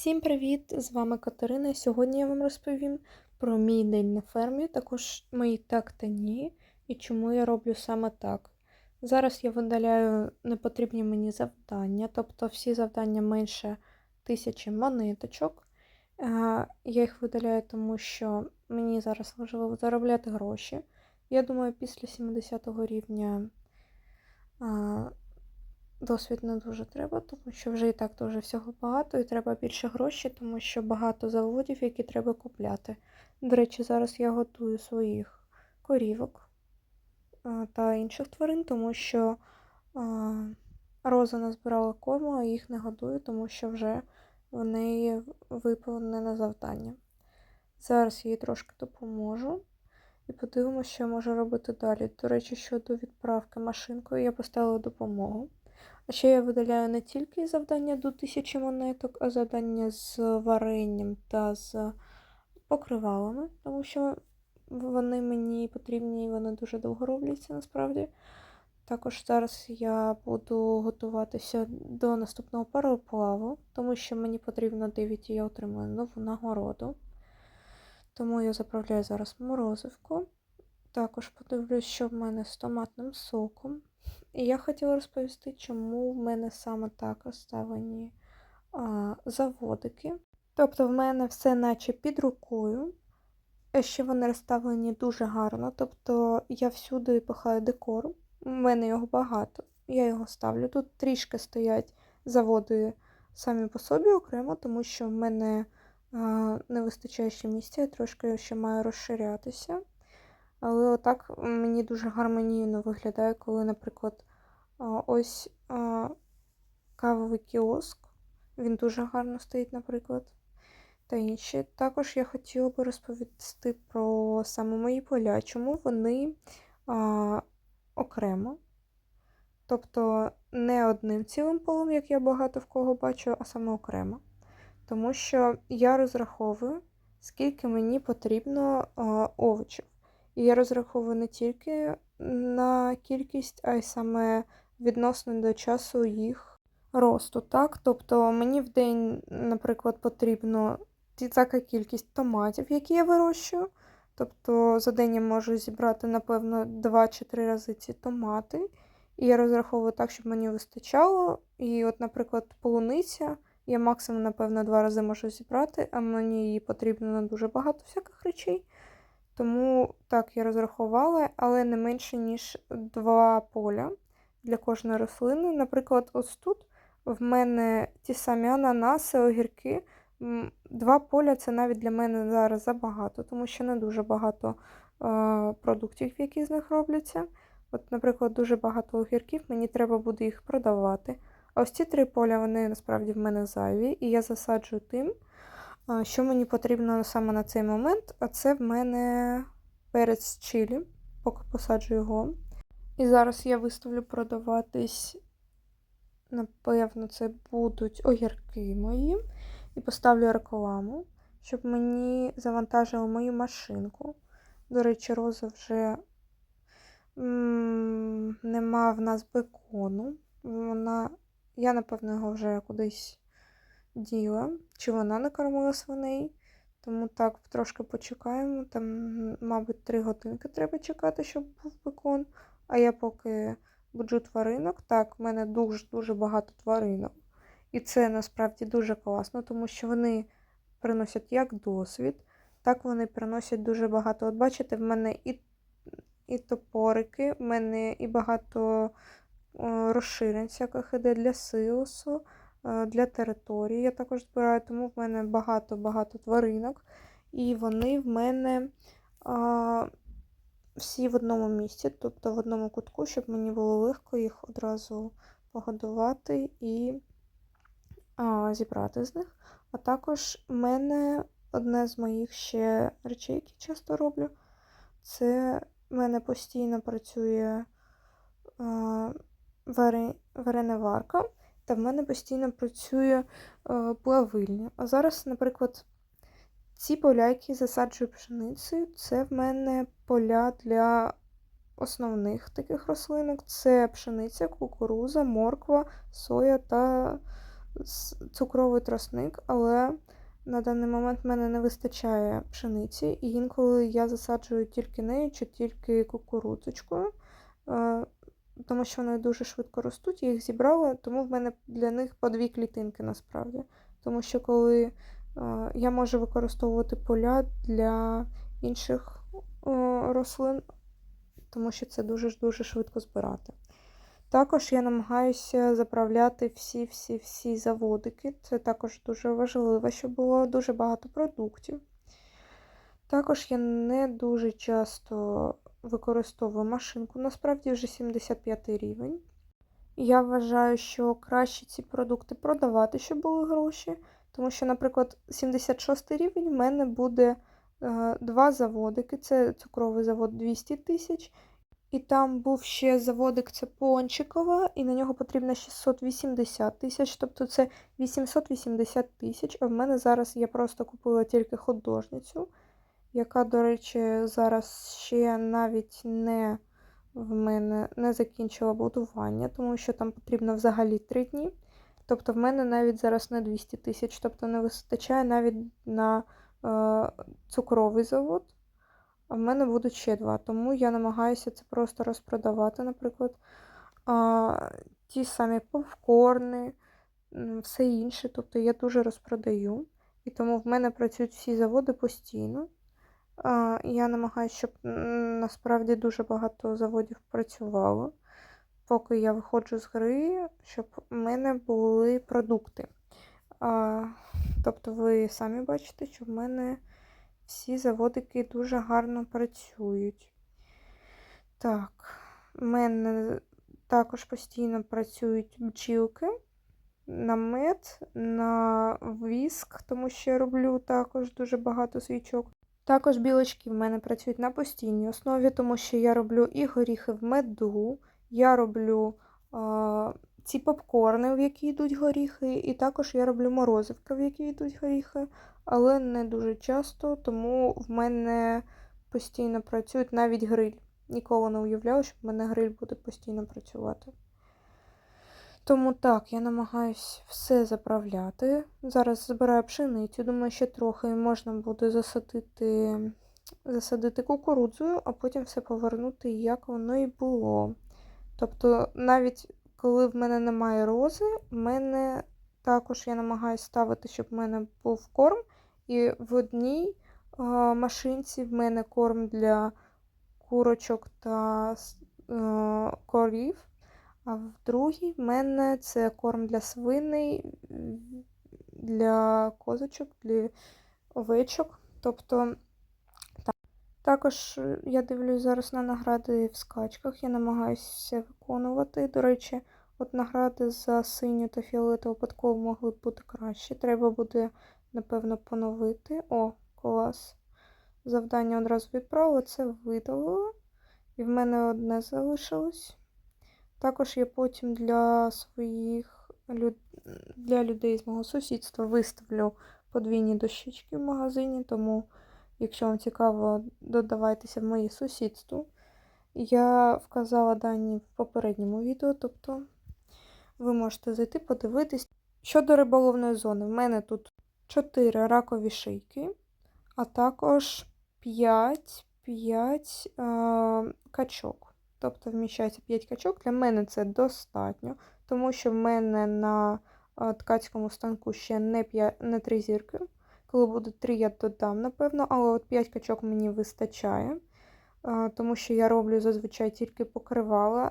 Всім привіт! З вами Катерина. Сьогодні я вам розповім про мій день на фермі, також мої так та ні, і чому я роблю саме так. Зараз я видаляю непотрібні мені завдання, тобто всі завдання менше тисячі монеточок. Я їх видаляю, тому що мені зараз важливо заробляти гроші. Я думаю, після 70 рівня а, досвід не дуже треба, тому що вже і так дуже всього багато, і треба більше грошей, тому що багато заводів, які треба купляти. До речі, зараз я готую своїх корівок та інших тварин, тому що Роза назбирала корму, а їх не годую, тому що вже в неї виповнене завдання. Зараз їй трошки допоможу. І подивимося, що я можу робити далі. До речі, щодо відправки машинкою, я поставила допомогу. А ще я видаляю не тільки завдання до 1000 монеток, а завдання з варенням та з покривалами, тому що вони мені потрібні і вони дуже довго робляться насправді. Також зараз я буду готуватися до наступного пароплаву, тому що мені потрібно 9 і я отримую нову нагороду. Тому я заправляю зараз морозивку. Також подивлюсь, що в мене з томатним соком. І я хотіла розповісти, чому в мене саме так розставлені а, заводики. Тобто, в мене все наче під рукою. Ще вони розставлені дуже гарно. Тобто я всюди пихаю декор. У мене його багато. Я його ставлю. Тут трішки стоять заводи самі по собі окремо, тому що в мене не вистачає ще місця, я трошки ще маю розширятися. Але отак мені дуже гармонійно виглядає, коли, наприклад, ось кавовий кіоск. Він дуже гарно стоїть, наприклад. Та інші. Також я хотіла би розповісти про саме мої поля, чому вони а, окремо. Тобто не одним цілим полом, як я багато в кого бачу, а саме окремо тому що я розраховую, скільки мені потрібно а, овочів. І я розраховую не тільки на кількість, а й саме відносно до часу їх росту. так? Тобто мені в день, наприклад, потрібно така кількість томатів, які я вирощую. Тобто за день я можу зібрати, напевно, 2 чи 3 рази ці томати. І я розраховую так, щоб мені вистачало. І, от, наприклад, полуниця. Я максимум, напевно, два рази можу зібрати, а мені її потрібно на дуже багато всяких речей. Тому так, я розрахувала, але не менше, ніж два поля для кожної рослини. Наприклад, ось тут в мене ті самі ананаси, огірки. Два поля це навіть для мене зараз забагато, тому що не дуже багато е, продуктів, які з них робляться. От, Наприклад, дуже багато огірків, мені треба буде їх продавати. А ось ці три поля, вони насправді в мене зайві, і я засаджую тим, що мені потрібно саме на цей момент, а це в мене перець чилі, поки посаджу його. І зараз я виставлю продаватись, напевно, це будуть огірки мої. І поставлю рекламу, щоб мені завантажили мою машинку. До речі, роза вже м нема в нас бекону. Вона я, напевно, його вже кудись діла, чи вона накормила свиней. Тому так, трошки почекаємо. Там, мабуть, три годинки треба чекати, щоб був бекон. А я поки буджу тваринок. Так, в мене дуже-дуже багато тваринок. І це насправді дуже класно, тому що вони приносять як досвід, так вони приносять дуже багато. От бачите, в мене і і топорики, в мене і багато розширень всяких іде для силосу, для території. Я також збираю, тому в мене багато-багато тваринок. І вони в мене а, всі в одному місці, тобто в одному кутку, щоб мені було легко їх одразу погодувати і а, зібрати з них. А також в мене одне з моїх ще речей, які часто роблю, це в мене постійно працює. А, варена варка, та в мене постійно працює е, плавильня. А зараз, наприклад, ці поля, які засаджую пшеницею, це в мене поля для основних таких рослинок: це пшениця, кукуруза, морква, соя та цукровий тросник, але на даний момент в мене не вистачає пшениці, і інколи я засаджую тільки нею чи тільки кукурудзочкою, е, тому що вони дуже швидко ростуть. Я їх зібрала, тому в мене для них по дві клітинки насправді. Тому що коли е, я можу використовувати поля для інших е, рослин, тому що це дуже-дуже швидко збирати. Також я намагаюся заправляти всі-всі-всі заводики. Це також дуже важливо, щоб було дуже багато продуктів. Також я не дуже часто використовую машинку, насправді вже 75 рівень. Я вважаю, що краще ці продукти продавати, щоб були гроші. Тому що, наприклад, 76 рівень в мене буде е, два заводики. Це цукровий завод 200 тисяч. І там був ще заводик це Пончикова, і на нього потрібно 680 тисяч, тобто це 880 тисяч. А в мене зараз я просто купила тільки художницю, яка, до речі, зараз ще навіть не в мене не закінчила будування, тому що там потрібно взагалі 3 дні. Тобто в мене навіть зараз не 200 тисяч, тобто не вистачає навіть на е, цукровий завод. А в мене будуть ще два, тому я намагаюся це просто розпродавати, наприклад, а, ті самі попкорни, все інше. Тобто я дуже розпродаю. І тому в мене працюють всі заводи постійно. Я намагаюся, щоб насправді дуже багато заводів працювало, поки я виходжу з гри, щоб в мене були продукти. Тобто ви самі бачите, що в мене всі заводики дуже гарно працюють. Так, в мене також постійно працюють бджілки на мед, на віск, тому що я роблю також дуже багато свічок. Також білочки в мене працюють на постійній основі, тому що я роблю і горіхи в меду, я роблю а, ці попкорни, в які йдуть горіхи, і також я роблю морозивки, в які йдуть горіхи, але не дуже часто, тому в мене постійно працюють навіть гриль. Ніколи не уявляла, що в мене гриль буде постійно працювати. Тому так, я намагаюсь все заправляти. Зараз збираю пшеницю, думаю, ще трохи можна буде засадити, засадити кукурудзою, а потім все повернути, як воно і було. Тобто, навіть коли в мене немає рози, в мене також я намагаюся ставити, щоб в мене був корм. І в одній а, машинці в мене корм для курочок та а, корів. А в другій в мене це корм для свиней, для козочок, для овечок. Тобто, так. Також я дивлюсь зараз на награди в скачках. Я намагаюся виконувати. До речі, от награди за синю та фіолетову подкову могли б бути краще. Треба буде, напевно, поновити. О, клас. Завдання одразу відправила, це видалила. І в мене одне залишилось. Також я потім для своїх для людей з мого сусідства виставлю подвійні дощечки в магазині, тому, якщо вам цікаво, додавайтеся в моє сусідство. Я вказала дані в попередньому відео, тобто ви можете зайти, подивитись. Щодо риболовної зони, в мене тут 4 ракові шийки, а також 5, 5 е, качок. Тобто вміщається 5 качок. Для мене це достатньо, тому що в мене на ткацькому станку ще не 5, не 3 зірки. Коли буде 3, я додам, напевно, але от 5 качок мені вистачає, тому що я роблю зазвичай тільки покривала.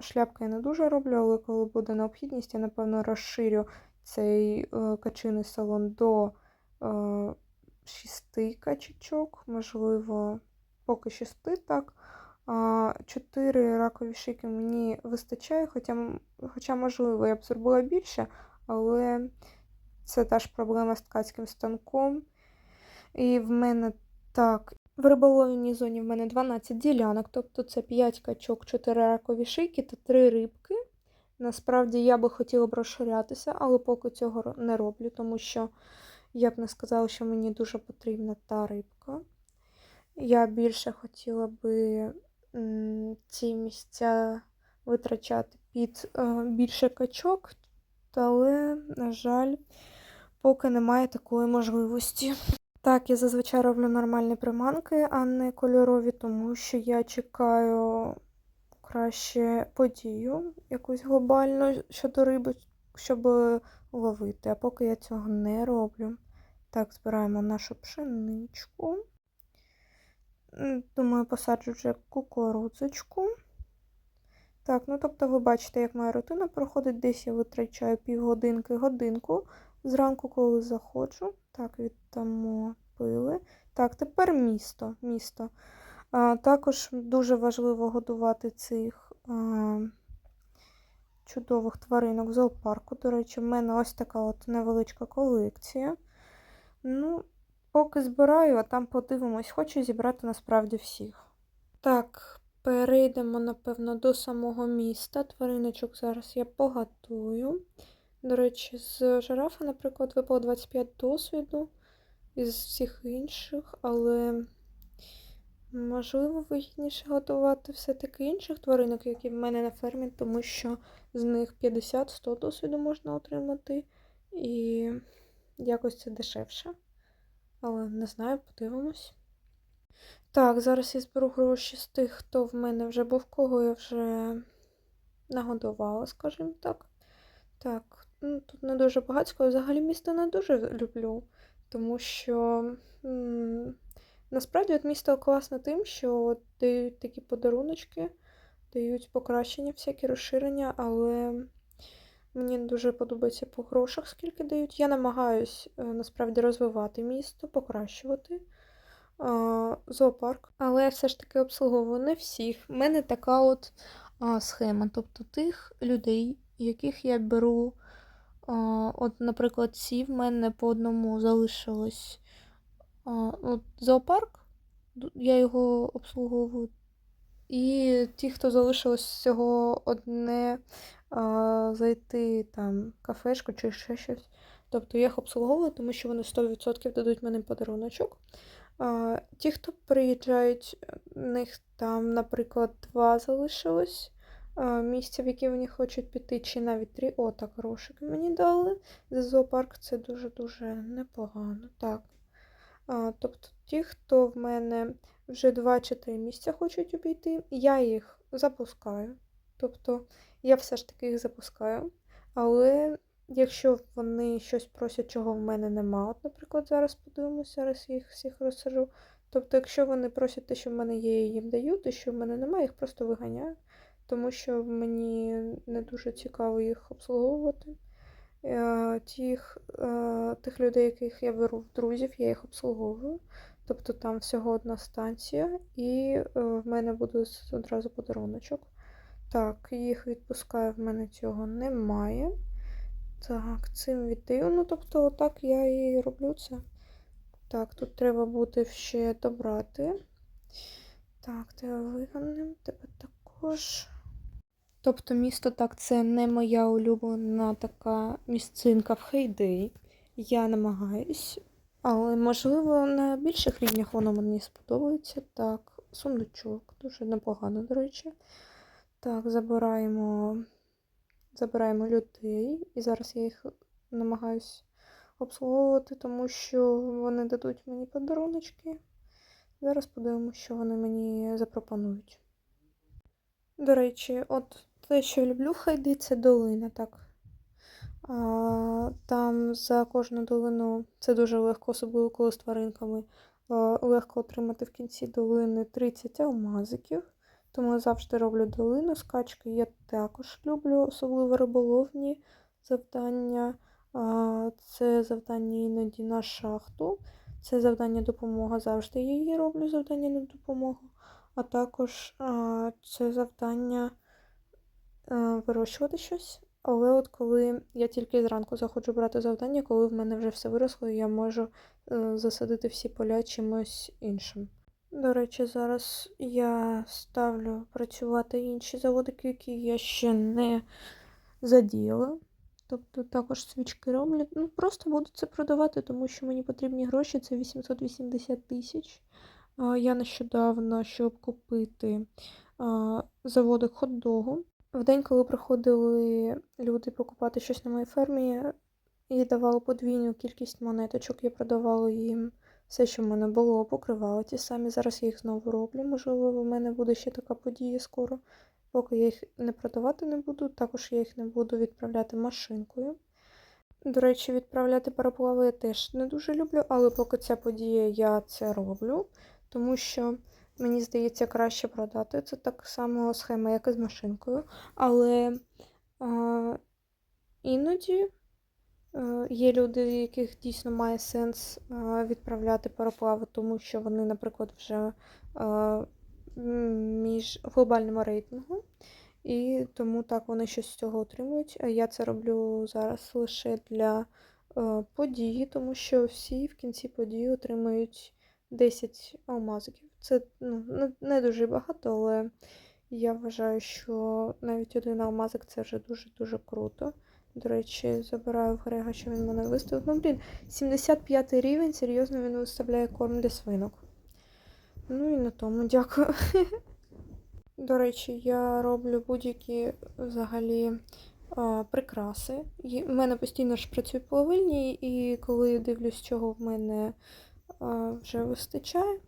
Шляпки я не дуже роблю, але коли буде необхідність, я, напевно, розширю цей е, качиний салон до 6 качечок, можливо, поки 6, так. Чотири ракові шийки мені вистачає, хоча, хоча, можливо, я б зробила більше, але це та ж проблема з ткацьким станком. І в мене так, в риболовній зоні в мене 12 ділянок, тобто це 5 качок, 4 ракові шийки та 3 рибки. Насправді я би хотіла б розширятися, але поки цього не роблю, тому що я б не сказала, що мені дуже потрібна та рибка. Я більше хотіла би ці місця витрачати під е, більше качок, але, на жаль, поки немає такої можливості. Так, я зазвичай роблю нормальні приманки, а не кольорові, тому що я чекаю краще подію якусь глобальну щодо риби, щоб ловити. А поки я цього не роблю. Так, збираємо нашу пшеничку. Думаю, посаджу вже кукурудзочку. Так, ну тобто ви бачите, як моя рутина проходить. Десь я витрачаю півгодинки, годинку зранку, коли заходжу. Так, віддамо пили. Так, тепер місто. місто. А, також дуже важливо годувати цих а, чудових тваринок в зоопарку. До речі, в мене ось така от невеличка колекція. Ну, поки збираю, а там подивимось, хочу зібрати насправді всіх. Так, перейдемо, напевно, до самого міста. Твариночок зараз я поготую. До речі, з жирафа, наприклад, випало 25 досвіду із всіх інших, але можливо вигідніше готувати все-таки інших тваринок, які в мене на фермі, тому що з них 50-100 досвіду можна отримати, і якось це дешевше. Але не знаю, подивимось. Так, зараз я зберу гроші з тих, хто в мене вже був, кого я вже нагодувала, скажімо так. Так, ну тут не дуже багатсько. Взагалі місто не дуже люблю, тому що насправді от місто класне тим, що от дають такі подаруночки, дають покращення, всякі розширення, але мені дуже подобається по грошах, скільки дають. Я намагаюсь е, насправді розвивати місто, покращувати зоопарк, але все ж таки обслуговую не всіх. У мене така от схема, тобто тих людей, яких я беру. От, наприклад, ці в мене по одному залишилось. От, зоопарк, я його обслуговую. І ті, хто залишилось всього одне зайти там кафешку чи ще щось. Тобто я їх обслуговую, тому що вони 100% дадуть мені подаруночок. Ті, хто приїжджають, в них там, наприклад, два залишилось місця, в які вони хочуть піти, чи навіть три. О, так, грошики мені дали. За зоопарк це дуже-дуже непогано. Так. Тобто ті, хто в мене вже два чи три місця хочуть обійти, я їх запускаю. Тобто я все ж таки їх запускаю. Але якщо вони щось просять, чого в мене нема, от, наприклад, зараз подивимося, зараз я їх всіх розсажу. Тобто, якщо вони просять те, що в мене є, їм даю, те, що в мене немає, їх просто виганяю, тому що мені не дуже цікаво їх обслуговувати. Е, Тих, е, тих людей, яких я беру в друзів, я їх обслуговую. Тобто там всього одна станція, і е, в мене буде одразу подаруночок. Так, їх відпускаю, в мене цього немає. Так, цим віддаю. Ну, тобто, отак я і роблю це. Так, тут треба буде ще добрати. Так, тебе виганем, тебе також. Тобто, місто так, це не моя улюблена така місцинка в Хейдей. Я намагаюсь, але можливо на більших рівнях воно мені сподобається. Так, сундучок, дуже непогано, до речі. Так, забираємо, забираємо людей. І зараз я їх намагаюсь обслуговувати, тому що вони дадуть мені подаруночки. Зараз подивимося, що вони мені запропонують. До речі, от те, що я люблю Хайди, це долина, так. А, там за кожну долину це дуже легко, особливо коли з тваринками. легко отримати в кінці долини 30 алмазиків. Тому я завжди роблю долину, скачки я також люблю, особливо риболовні завдання. Це завдання іноді на шахту. Це завдання допомога. Завжди я її роблю завдання на допомогу. А також це завдання вирощувати щось. Але от коли я тільки зранку заходжу брати завдання, коли в мене вже все виросло, я можу е, засадити всі поля чимось іншим. До речі, зараз я ставлю працювати інші заводики, які я ще не задіяла. Тобто також свічки роблять. Ну, просто буду це продавати, тому що мені потрібні гроші, це 880 тисяч. Я нещодавно, щоб купити а, заводик хот-догу, В день, коли приходили люди покупати щось на моїй фермі і давали подвійну кількість монеточок, я продавала їм все, що в мене було, покривала ті самі. Зараз я їх знову роблю. Можливо, в мене буде ще така подія скоро. Поки я їх не продавати не буду, також я їх не буду відправляти машинкою. До речі, відправляти пароплави я теж не дуже люблю, але поки ця подія я це роблю, тому що мені здається краще продати. Це так само схема, як і з машинкою. Але а, іноді є люди, яких дійсно має сенс відправляти пароплави, тому що вони, наприклад, вже а, між глобальному рейтингу. І тому так вони щось з цього отримують. Я це роблю зараз лише для е, події, тому що всі в кінці події отримують 10 алмазиків. Це ну, не дуже багато, але я вважаю, що навіть один алмазик це вже дуже-дуже круто. До речі, забираю в Грега, що він мене виставив. Ну, блін, 75 рівень, серйозно він виставляє корм для свинок. Ну і на тому дякую. До речі, я роблю будь-які взагалі а, прикраси. У мене постійно ж працюють половинні, і коли дивлюсь, чого в мене а, вже вистачає,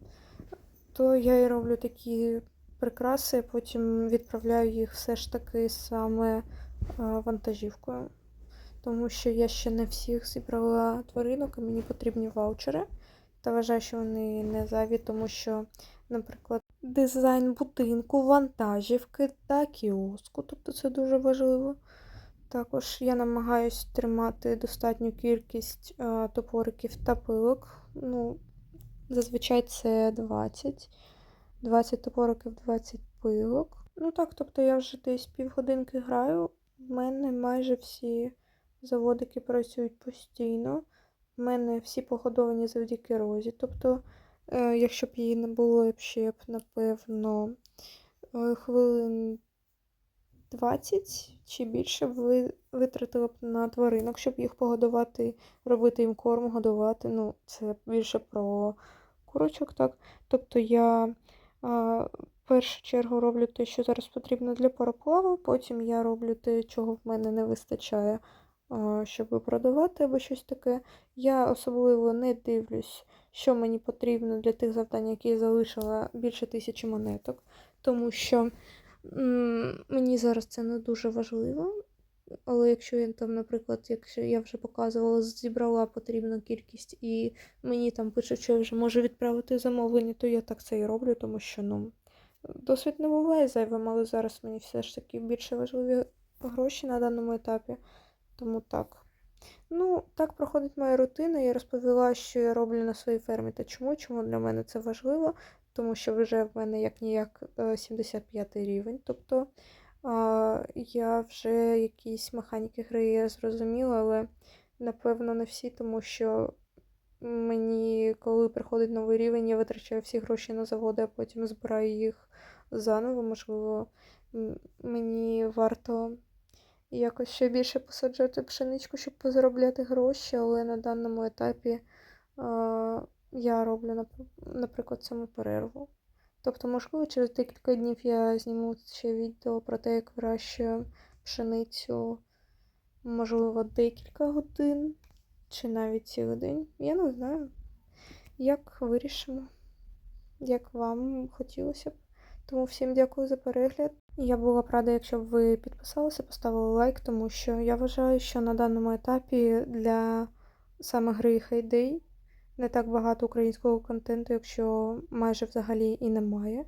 то я і роблю такі прикраси, потім відправляю їх все ж таки саме вантажівкою. Тому що я ще не всіх зібрала тваринок, і мені потрібні ваучери. Та вважаю, що вони не зайві, тому що, наприклад, дизайн будинку, вантажівки та кіоску, тобто це дуже важливо. Також я намагаюся тримати достатню кількість а, топориків та пилок. Ну, Зазвичай це 20. 20 топориків, 20 пилок. Ну так, тобто я вже десь півгодинки граю. В мене майже всі заводики працюють постійно. В мене всі погодовані завдяки розі. Тобто Е, якщо б її не було, б ще б, напевно, е, хвилин 20 чи більше б витратила б на тваринок, щоб їх погодувати, робити їм корм, годувати. Ну, це більше про курочок, так. Тобто я в першу чергу роблю те, що зараз потрібно для пароплаву, потім я роблю те, чого в мене не вистачає, щоб продавати або щось таке. Я особливо не дивлюсь що мені потрібно для тих завдань, які я залишила більше тисячі монеток. Тому що мені зараз це не дуже важливо. Але якщо я там, наприклад, якщо я вже показувала, зібрала потрібну кількість, і мені там пишуть, що я вже можу відправити замовлення, то я так це і роблю, тому що ну, досвід не буває зайвим, але зараз мені все ж таки більше важливі гроші на даному етапі. Тому так. Ну, так проходить моя рутина. Я розповіла, що я роблю на своїй фермі та чому. Чому для мене це важливо, тому що вже в мене як ніяк 75 е, рівень. Тобто я вже якісь механіки гри зрозуміла, але напевно не всі, тому що мені, коли приходить новий рівень, я витрачаю всі гроші на заводи, а потім збираю їх заново. Можливо, мені варто якось ще більше посаджати пшеничку, щоб позаробляти гроші, але на даному етапі е, я роблю, наприклад, цьому перерву. Тобто, можливо, через декілька днів я зніму ще відео про те, як вирощую пшеницю, можливо, декілька годин чи навіть цілий день. Я не знаю, як вирішимо, як вам хотілося б. Тому всім дякую за перегляд. Я була б рада, якщо б ви підписалися, поставили лайк, тому що я вважаю, що на даному етапі для саме гри Heyday не так багато українського контенту, якщо майже взагалі і немає.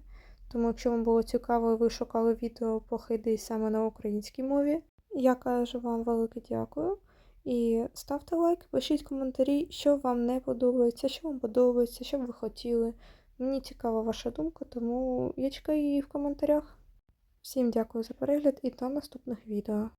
Тому, якщо вам було цікаво ви шукали відео по Heyday саме на українській мові, я кажу вам велике дякую. І ставте лайк, пишіть коментарі, що вам не подобається, що вам подобається, що б ви хотіли. Мені цікава ваша думка, тому я чекаю її в коментарях. Всім дякую за перегляд і до наступних відео.